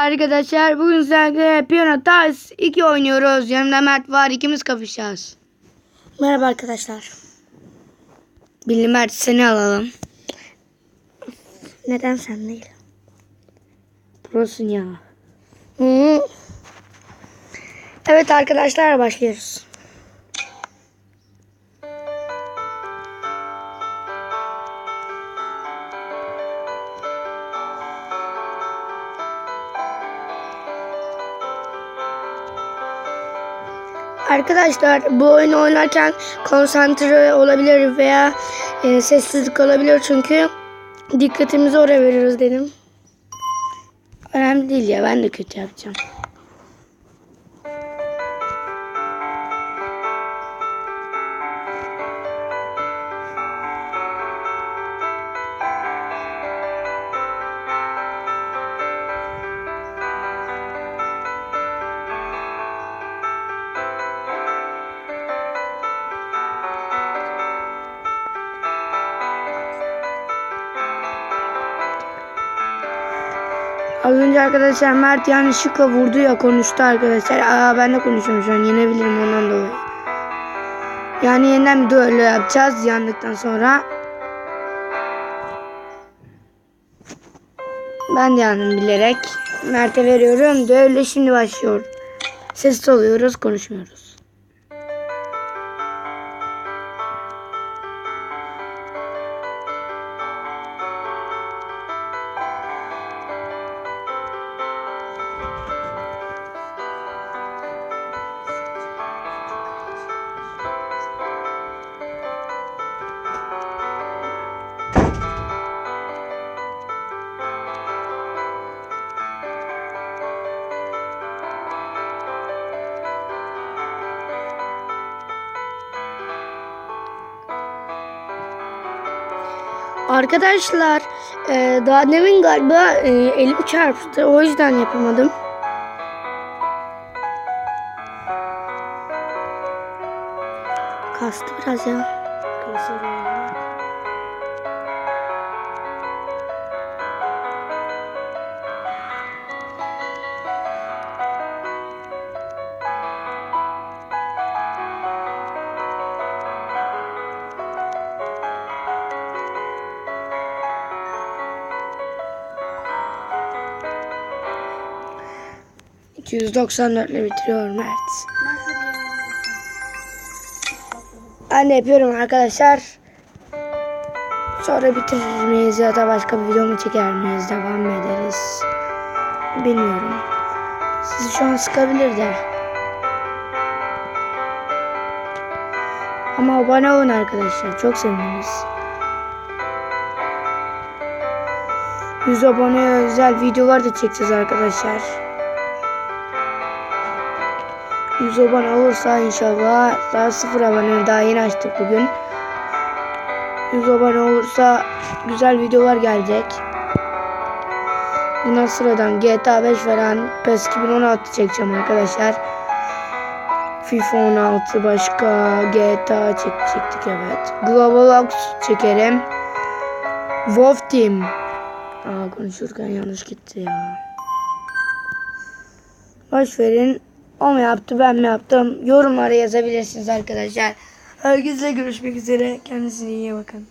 Arkadaşlar bugün sizlerle Piyano Tars 2 oynuyoruz. Yanımda Mert var. ikimiz kapışacağız. Merhaba arkadaşlar. Billy Mert seni alalım. Neden sen değil? Prosun ya. Hı. Evet arkadaşlar başlıyoruz. Arkadaşlar bu oyunu oynarken konsantre olabilir veya e, sessizlik olabilir çünkü dikkatimizi oraya veriyoruz dedim. Önemli değil ya ben de kötü yapacağım. Az önce arkadaşlar Mert yanlışlıkla vurdu ya konuştu arkadaşlar. Aa ben de konuşuyorum şu an yenebilirim ondan dolayı. Yani yeniden bir düello yapacağız yandıktan sonra. Ben de yandım bilerek. Mert'e veriyorum. Düello şimdi başlıyor. Sessiz oluyoruz konuşmuyoruz. Arkadaşlar e, daha demin galiba e, elim çarptı o yüzden yapamadım. Kastı biraz ya. Hı. 294 ile bitiriyor Mert. Ben de yapıyorum arkadaşlar. Sonra bitirir miyiz ya da başka bir video mu çeker miyiz? Devam mı ederiz? Bilmiyorum. Sizi şu an sıkabilir de. Ama abone olun arkadaşlar. Çok seviniriz. 100 aboneye özel videolar da çekeceğiz arkadaşlar. 100 abone olursa inşallah daha sıfır abone daha yeni açtık bugün. 100 abone olursa güzel videolar gelecek. Bundan sıradan GTA 5 falan PES 2016 çekeceğim arkadaşlar. FIFA 16 başka GTA çekecektik evet. Global Ops çekerim. Wolf Team. Aa konuşurken yanlış gitti ya. Boş verin. O mu yaptı ben mi yaptım? Yorumlara yazabilirsiniz arkadaşlar. Herkese görüşmek üzere. Kendinize iyi bakın.